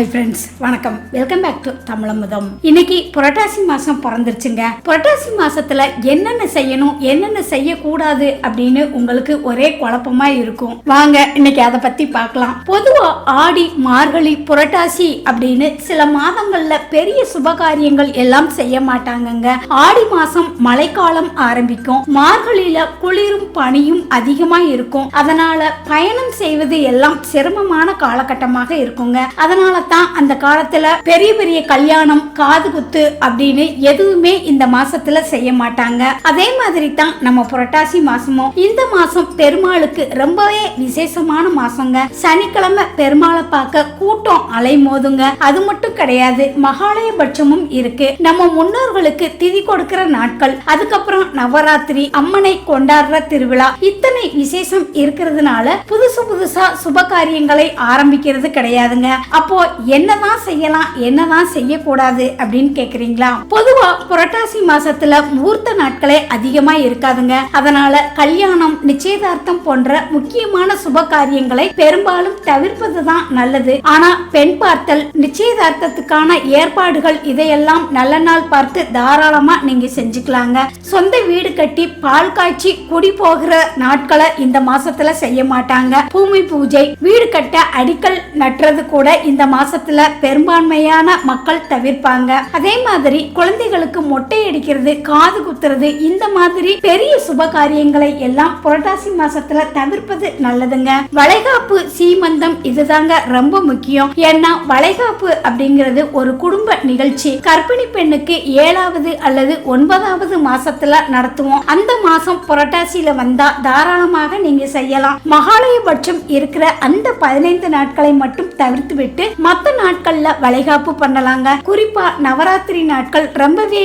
Hi friends வணக்கம். Welcome back to Tamizhamudham. இன்னைக்கு புரட்டாசி மாசம் பிறந்துருச்சுங்க. புரட்டாசி மாசத்துல என்னென்ன செய்யணும் என்னென்ன செய்யக்கூடாது அப்படின்னு உங்களுக்கு ஒரே குழப்பமா இருக்கும். வாங்க இன்னைக்கு அதை பத்தி பார்க்கலாம். பொதுவா ஆடி மார்கழி புரட்டாசி அப்படின்னு சில மாதங்கள்ல பெரிய சுபகாரியங்கள் எல்லாம் செய்ய மாட்டாங்கங்க. ஆடி மாசம் மழைக்காலம் ஆரம்பிக்கும். மார்கழியில குளிரும் பனியும் அதிகமா இருக்கும். அதனால பயணம் செய்வது எல்லாம் சிரமமான காலகட்டமாக இருக்குங்க. அதனால தான் அந்த காலத்துல பெரிய பெரிய கல்யாணம் காது குத்து அப்படின்னு எதுவுமே இந்த மாசத்துல செய்ய மாட்டாங்க. அதே மாதிரி தான் நம்ம புரட்டாசி மாசமும் இந்த மாசம் பெருமாளுக்கு ரொம்பவே விசேஷமான மாசங்க. சனிக்கிழமை பெருமாளை பார்க்க கூட்டம் அலைமோதுங்க. அது மட்டும் கிடையாது மகாலயபட்சமும் இருக்கு. நம்ம முன்னோர்களுக்கு திதி கொடுக்கிற நாட்கள் அதுக்கப்புறம் நவராத்திரி அம்மனை கொண்டாடுற திருவிழா இத்தனை விசேஷம் இருக்கிறதுனால புதுசு புதுசா சுப காரியங்களை ஆரம்பிக்கிறது கிடையாதுங்க. அப்போ என்னதான் செய்யலாம் என்னதான் செய்யக்கூடாது அப்படின்னு கேக்குறீங்களா? பொதுவா புரட்டாசி மாசத்துல முகூர்த்த நாட்களே அதிகமா இருக்காதுங்க. அதனால கல்யாணம் நிச்சயதார்த்தம் போன்ற முக்கியமான சுப காரியங்களை பெரும்பாலும் தவிர்ப்பது தான் நல்லது. ஆனா பெண் பார்த்தல் நிச்சயதார்த்தத்துக்கான ஏற்பாடுகள் இதையெல்லாம் நல்ல நாள் பார்த்து தாராளமா நீங்க செஞ்சுக்கலாங்க. சொந்த வீடு கட்டி பால் காய்ச்சி குடி போகிற நாட்களை இந்த மாசத்துல செய்ய மாட்டாங்க. பூமி பூஜை வீடு கட்ட அடிக்கல் நட்டுறது கூட இந்த மாசத்துல பெரும்பான்மையான மக்கள் தவிர்ப்பாங்க. அதே மாதிரி குழந்தைகளுக்கு மொட்டை அடிக்கிறது காது குத்துறது இந்த மாதிரி பெரிய சுப காரியங்களை எல்லாம் புரட்டாசி மாசத்துல தவிர்ப்பது நல்லதுங்க. வளைகாப்பு சீமந்தம் இதுதாங்க ரொம்ப முக்கியம். ஏன்னா வளைகாப்பு அப்படிங்கிறது ஒரு குடும்ப நிகழ்ச்சி. கர்ப்பிணி பெண்ணுக்கு ஏழாவது அல்லது ஒன்பதாவது மாசத்துல நடத்துவோம். அந்த மாசம் புரட்டாசியில வந்தா தாராளமாக நீங்க செய்யலாம். மகாலயபட்சம் இருக்கிற அந்த பதினைந்து நாட்களை மட்டும் தவிர்த்து விட்டு மத்த நாட்கள்ல வளைகாப்பு பண்ணலாங்க. குறிப்பா நவராத்திரி நாட்கள் ரொம்பவே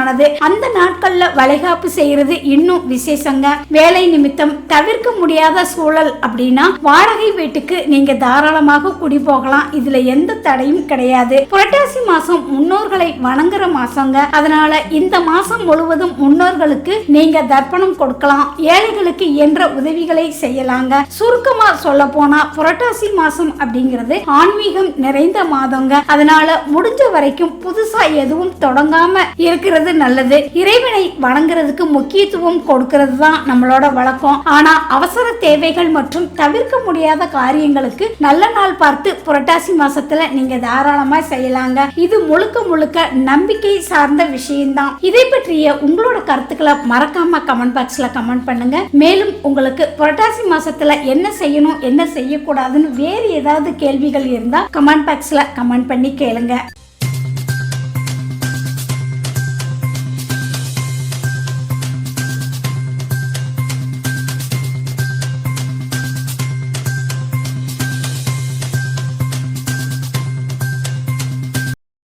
விசேஷமானது அந்த நாட்கள்ல வளைகாப்பு செய்யறது இன்னும் விசேஷங்க. வேலை நிமித்தம் தவிர்க்க முடியாத சூழல் அப்படின்னா வாடகை வீட்டுக்கு நீங்க தாராளமாக குடி போகலாம். இதுல எந்த தடையும் கிடையாது. புரட்டாசி மாசம் முன்னோர்களை வணங்குற மாசங்க. அதனால இந்த மாசம் முழுவதும் முன்னோர்களுக்கு நீங்க தர்ப்பணம் கொடுக்கலாம். ஏழைகளுக்கு என்ற உதவிகளை செய்யலாங்க. சுருக்கமா சொல்ல போனா புரட்டாசி மாசம் அப்படிங்கிறது ஆன்மீகம் நிறைந்த மாதங்க. அதனால முடிஞ்ச வரைக்கும் புதுசா எதுவும் தொடங்காம இருக்கிறது நல்லது. இறைவனை வணங்குறதுக்கு முக்கியத்துவம் கொடுக்கிறது தான் நம்மளோட வழக்கம். ஆனா அவசர தேவைகள் மற்றும் தவிர்க்க முடியாத காரியங்களுக்கு நல்ல நாள் பார்த்து புரட்டாசி மாசத்துல நீங்க தாராளமா செய்யலாங்க. இது முழுக்க முழுக்க நம்பிக்கை சார்ந்த விஷயம்தான். இதை பற்றிய உங்களோட கருத்துக்களை மறக்காம கமெண்ட் பாக்ஸ்ல கமெண்ட் பண்ணுங்க. மேலும் உங்களுக்கு புரட்டாசி மாசத்துல என்ன செய்யணும் என்ன செய்யக்கூடாதுன்னு வேறு ஏதாவது கேள்விகள் இருந்தா கமெண்ட் பாக்ஸ்ல கமெண்ட் பண்ணி கேளுங்க.